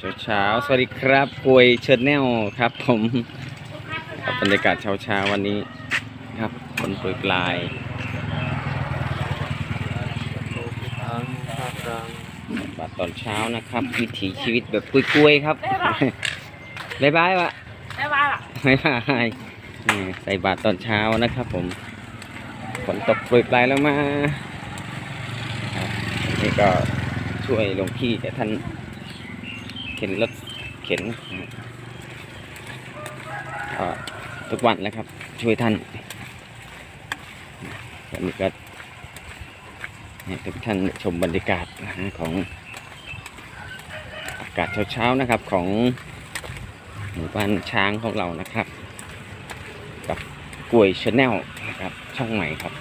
เช้าเช้าๆสวัสดีครับกวยเชิญแนลครับ ผมกับบรรยากาศเช้าเช้าๆวันนี้ครับฝนโปรยปลายบาทตอนเช้านะครับ วิถีชีวิตแบบกล้วยๆครับบ๊ายบายวะไม่ว่าหรอกบ๊ายบายนี่ใส่บาทตอนเช้านะครับ ผมฝนตกโปรยปลายแล้วมาครับนี่ก็ช่วยหลวงพี่แต่ท่าน เข็นรถเข็นทุกวันแล้วครับ ช่วยท่านวันนี้ก็ให้ทุกท่านชมบรรยากาศของอากาศเช้าๆนะครับของหมู่บ้านช้างของเรานะครับ กับกล้วยชาแนลนะครับช่องใหม่ครับ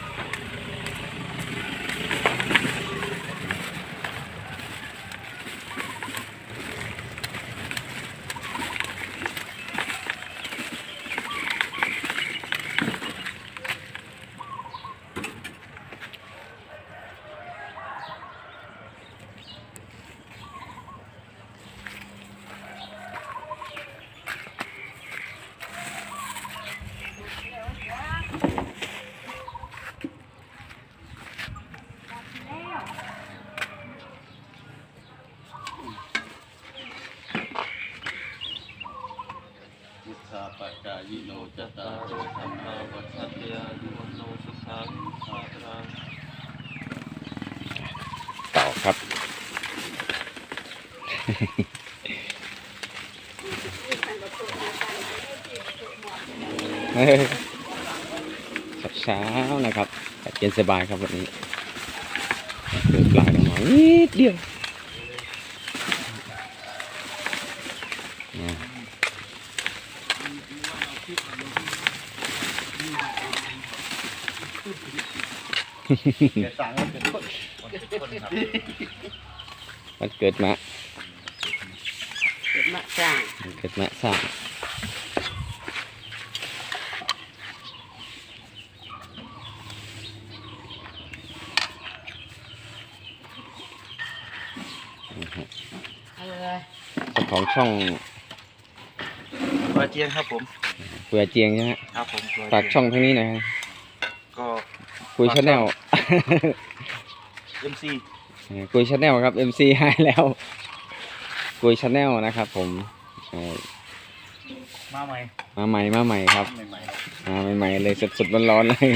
พุทธาปัจจายิโนจตารโอธรรมาวัฏฏยายุวโนสุขังภารัง ต่อ ครับ เช้าๆนะครับเย็นสบายครับวันนี้เดินปลายลงมานิดเดียวอ่าแกสั่งว่าเป็น คนคนครับวันเกิดมาเกิดมาสร้างวันเกิดมาสร้างนะฮะอะไรเจ้าของช่องตัวเจียงครับผมเปื่อเจียงใช่ไหมครับผมตัวฝากช่องทางนี้หน่อยครับก็คุยชาแนล เอ็มซีกุยชาแนลครับ MC ให้แล้ว กุยชาแนลนะครับผมเอ่อมาใหม่ มาใหม่มาใหม่ครับ ใหม่มาใหม่ๆเลยสดๆร้อนๆเลย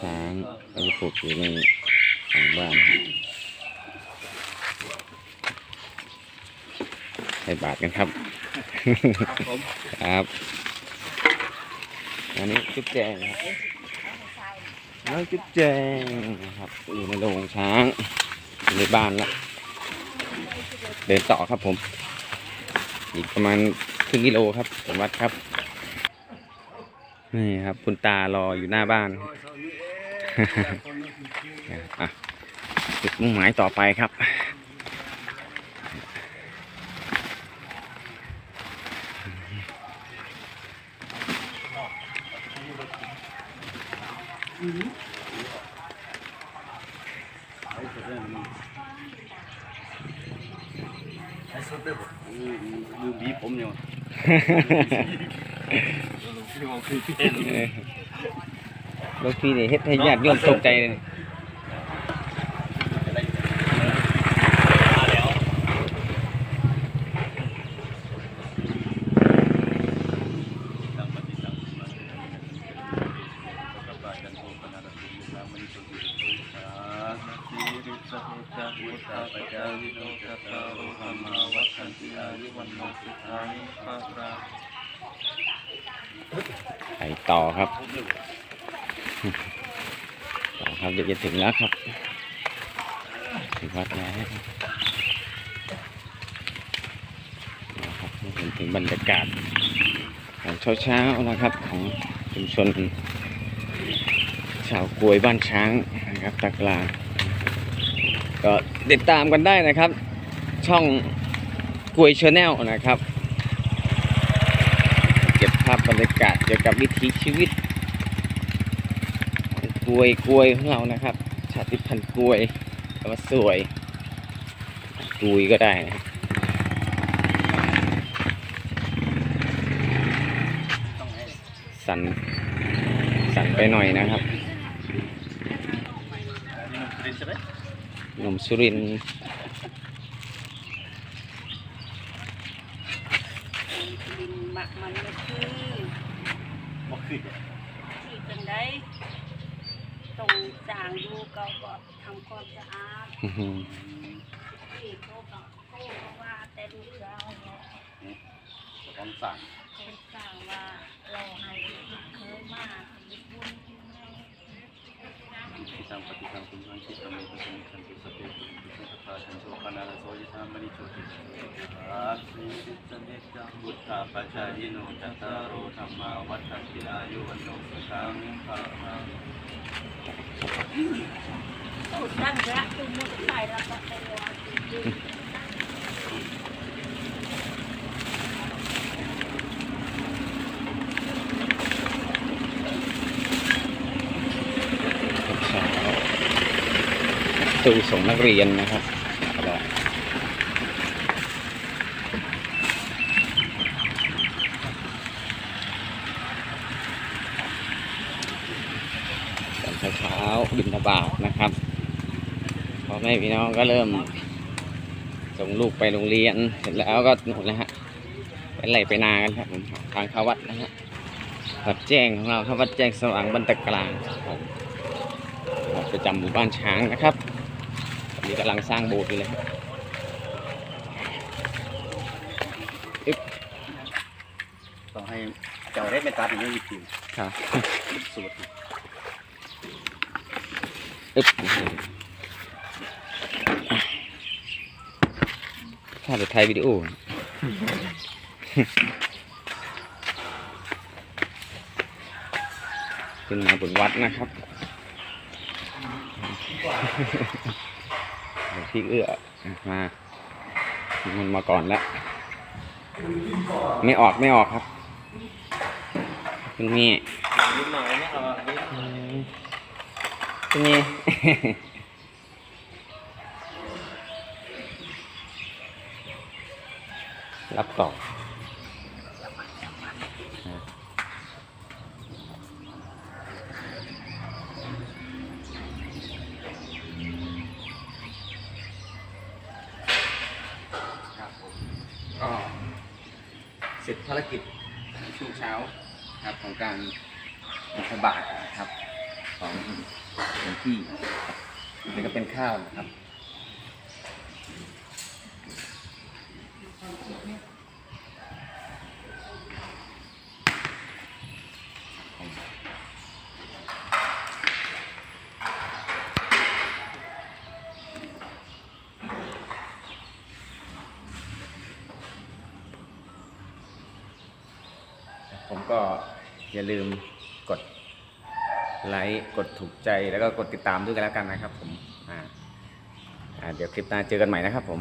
ช้างเราจะปลูกอยู่ในหลังบ้านนะครับใส่บาทกันครับครับผมครับ อันนี้จุ๊บแจงครับน้องจุ๊บแจงนะครับ อยู่ในโรงช้างอยู่ในบ้านละเดินต่อครับผม อีกประมาณครึ่งกิโลครับผมวัดครับ นี่ครับ คุณตารออยู่หน้าบ้านอะจุดมุ่งหมายต่อไปครับไอ้สุดเลยลืมบีผมเนี่ย ลืมเอาคือพี่เต้นเไปต่อครับ ต่อครับเดี๋ยวจะถึงแล้วครับ ถึงวัดแล้วนะครับเห็นถึงบรรยากาศของเช้าๆนะครับของชุมชนชาวกวยบ้านช้างนะครับตะกลางก็ติดตามกันได้นะครับ ช่องกวยชาแนลนะครับ ภาพบรรยากาศเกี่ยวกับวิถีชีวิตของกวยกวยของเรานะครับชาติพันธุ์กวยแต่ว่าสวยกุยก็ได้นะครับต้องให้สั่นสั่นไปหน่อยนะครับอันนี้มันกรีนใช่ไหมหนุ่มสุรินทร์ ดิน หมักมันก็คือบอกขึ้นที่จังได้ตรงจางดูก็ก็ทำความสะอาดอื้อหือที่เขาก็เขาบอกว่าแต่ดูเราเนี่ยต้องสั่งเขาสั่งว่าเราให้เคยมาญี่ปุ่นที่ทำปฏิกรรมคุณทังคิดทำในพระสงฆ์ทันตุสเปตุสุขภาชันโชคนาลโสยิธามณิโชติอา สิสิสเนจังบุตตาปัจจายโนจัตตารโอธรรมาวัฏฏติอายุวันโนสุขังภาลังพูดด้านละตุ้มมุดใส่แล้วก็ไปว่าจริงเช้าตู้ส่งนักเรียนนะครับก็ตอน เช้าๆบินทบาทนะครับพ่อแม่พี่น้องก็เริ่ม ส่งลูกไปโรงเรียนเสร็จแล้วก็หนุนแล้วฮะไปไล่ไปนากันครับผมทางเข้าวัดนะฮะวัดแจ้งของเราครับวัดแจ้งสว่างบรรตะกลางครับวัดประจำหมู่บ้านช้างนะครับตอนนี้กำลังสร้างโบสถ์อยู่เลยครับต้องให้เจ้าได้เป็นตัดอย่างนี้จริงครับสูตร อึ๊บถ้าจะถ่ายวิดีโอขึ้นมาบนวัดนะครับพี่เอื้อมามันมาก่อนแล้ว ไม่ออกไม่ออกครับคุณนี่นิดหน่อยไม่ นี่รับต่อครับผมก็เสร็จภารกิจในช่วงเช้าครับของการบิณฑบาตนะครับของ หลวงพี่นี่ก็เป็นข้าวนะครับผมก็อย่าลืม ไลค์กดถูกใจแล้วก็กดติดตามด้วยกันแล้วกันนะครับผมอ่าเดี๋ยวคลิปหน้าเจอกันใหม่นะครับผม